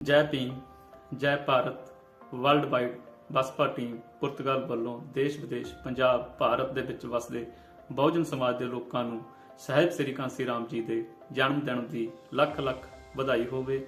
Jai Bhim, Jai Bharat world wide BSP team Portugal ਵੱਲੋਂ ਦੇਸ਼ ਵਿਦੇਸ਼, ਪੰਜਾਬ, ਭਾਰਤ ਦੇ ਵਿੱਚ ਵਸਦੇ ਬਹੁਜਨ ਸਮਾਜ ਦੇ ਲੋਕਾਂ ਨੂੰ ਸਾਹਿਬ ਸ੍ਰੀ ਕਾਂਸੀ ਰਾਮ ਜੀ ਦੇ ਜਨਮ ਦਿਨ ਦੀ ਲੱਖ ਲੱਖ ਵਧਾਈ ਹੋਵੇ।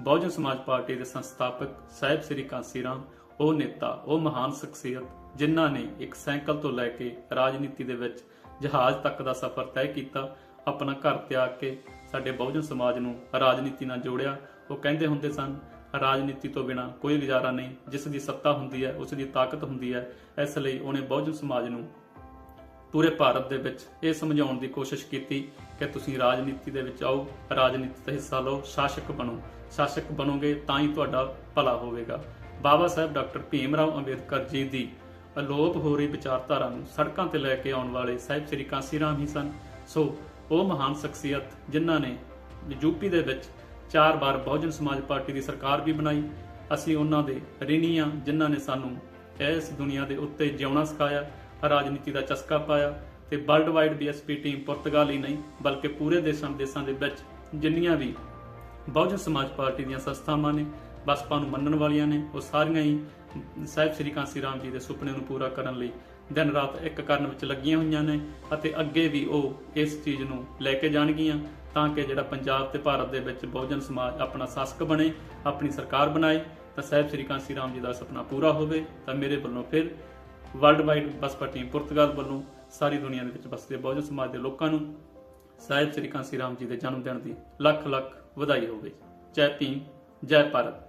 ਬਹੁਜਨ ਸਮਾਜ ਪਾਰਟੀ ਦੇ ਸੰਸਥਾਪਕ ਸਾਹਿਬ ਸ੍ਰੀ ਕਾਂਸੀ ਰਾਮ, ਉਹ ਨੇਤਾ, ਉਹ ਮਹਾਨ ਸ਼ਖਸੀਅਤ, ਜਿਨ੍ਹਾਂ ਨੇ ਇੱਕ ਸਾਈਕਲ ਤੋਂ ਲੈ ਕੇ ਰਾਜਨੀਤੀ ਦੇ ਵਿੱਚ ਜਹਾਜ਼ ਤੱਕ ਦਾ ਸਫ਼ਰ ਤੈਅ ਕੀਤਾ ਆਪਣਾ ਘਰ ਤਿਆਗ ਕੇ ਸਾਡੇ ਬਹੁਜਨ ਸਮਾਜ ਨੂੰ ਰਾਜਨੀਤੀ ਨਾਲ ਜੋੜਿਆ। ਉਹ ਕਹਿੰਦੇ ਹੁੰਦੇ ਸਨ, ਰਾਜਨੀਤੀ ਤੋਂ ਬਿਨਾ ਕੋਈ ਗੁਜ਼ਾਰਾ ਨਹੀਂ। ਜਿਸ ਦੀ ਸੱਤਾ ਹੁੰਦੀ ਹੈ, ਉਸ ਦੀ ਤਾਕਤ ਹੁੰਦੀ ਹੈ। ਇਸ ਲਈ ਉਹਨੇ ਬਹੁਜਨ ਸਮਾਜ ਨੂੰ ਪੂਰੇ ਭਾਰਤ ਦੇ ਵਿੱਚ ਇਹ ਸਮਝਾਉਣ ਦੀ ਕੋਸ਼ਿਸ਼ ਕੀਤੀ ਕਿ ਤੁਸੀਂ ਰਾਜਨੀਤੀ ਦੇ ਵਿੱਚ ਆਓ, ਰਾਜਨੀਤੀ ਦਾ ਹਿੱਸਾ ਲਓ, ਸ਼ਾਸਕ ਬਣੋ। ਸ਼ਾਸਕ ਬਣੋਗੇ ਤਾਂ ਹੀ ਤੁਹਾਡਾ ਭਲਾ ਹੋਵੇਗਾ। ਬਾਬਾ ਸਾਹਿਬ ਡਾਕਟਰ ਭੀਮ ਰਾਓ ਅੰਬੇਦਕਰ ਜੀ ਦੀ ਅਲੋਪ ਹੋ ਰਹੀ ਵਿਚਾਰਧਾਰਾ ਨੂੰ ਸੜਕਾਂ ਤੇ ਲੈ ਕੇ ਆਉਣ ਵਾਲੇ ਸਾਹਿਬ ਸ੍ਰੀ ਕਾਂਸੀ ਰਾਮ ਹੀ ਸਨ। ਸੋ ਉਹ ਮਹਾਨ ਸ਼ਖਸੀਅਤ ਜਿਨ੍ਹਾਂ ਨੇ ਯੂਪੀ ਦੇ ਵਿੱਚ ਚਾਰ ਵਾਰ ਬਹੁਜਨ ਸਮਾਜ ਪਾਰਟੀ ਦੀ ਸਰਕਾਰ ਵੀ ਬਣਾਈ। ਅਸੀਂ ਉਹਨਾਂ ਦੇ ਰਿਣੀ ਹਾਂ ਜਿਨ੍ਹਾਂ ਨੇ ਸਾਨੂੰ ਇਸ ਦੁਨੀਆ ਦੇ ਉੱਤੇ ਜਿਉਣਾ ਸਿਖਾਇਆ, ਰਾਜਨੀਤੀ ਦਾ ਚਸਕਾ ਪਾਇਆ ਤੇ world wide BSP team Portugal ਹੀ ਨਹੀਂ, ਬਲਕਿ ਪੂਰੇ ਦੇਸ਼ਾਂ ਦੇਸ਼ਾਂ ਦੇ ਵਿੱਚ ਜਿੰਨੀਆਂ ਵੀ ਬਹੁਜਨ ਸਮਾਜ ਪਾਰਟੀ ਦੀਆਂ ਸੰਸਥਾਵਾਂ ਨੇ, ਬਸਪਾ ਨੂੰ ਮੰਨਣ ਵਾਲੀਆਂ ਨੇ, ਉਹ ਸਾਰੀਆਂ ਹੀ ਸਾਹਿਬ ਸ੍ਰੀ ਕਾਂਸੀ ਰਾਮ ਜੀ ਦੇ ਸੁਪਨੇ ਨੂੰ ਪੂਰਾ ਕਰਨ ਲਈ ਦਿਨ ਰਾਤ ਇੱਕ ਕਰਨ ਵਿੱਚ ਲੱਗੀਆਂ ਹੋਈਆਂ ਨੇ ਅਤੇ ਅੱਗੇ ਵੀ ਉਹ ਇਸ ਚੀਜ਼ ਨੂੰ ਲੈ ਕੇ ਜਾਣਗੀਆਂ ਤਾਂ ਕਿ ਜਿਹੜਾ ਪੰਜਾਬ ਤੇ ਭਾਰਤ ਦੇ ਵਿੱਚ ਬਹੁਜਨ ਸਮਾਜ ਆਪਣਾ ਸ਼ਾਸਕ ਬਣੇ, ਆਪਣੀ ਸਰਕਾਰ ਬਣਾਏ, ਤਾਂ ਸਾਹਿਬ ਸ੍ਰੀ ਕਾਂਸੀ ਰਾਮ ਜੀ ਦਾ ਸੁਪਨਾ ਪੂਰਾ ਹੋਵੇ, ਤਾਂ ਮੇਰੇ ਵੱਲੋਂ ਫਿਰ world wide BSP team Portugal ਵੱਲੋਂ ਸਾਰੀ ਦੁਨੀਆ ਦੇ ਵਿੱਚ ਵਸਦੇ ਬਹੁਜਨ ਸਮਾਜ ਦੇ ਲੋਕਾਂ ਨੂੰ ਸਾਹਿਬ ਸ੍ਰੀ ਕਾਂਸੀ ਰਾਮ ਜੀ ਦੇ ਜਨਮ ਦਿਨ ਦੀ ਲੱਖ ਲੱਖ ਵਧਾਈ ਹੋਵੇ। ਜੈ ਭੀਮ, ਜੈ ਭਾਰਤ।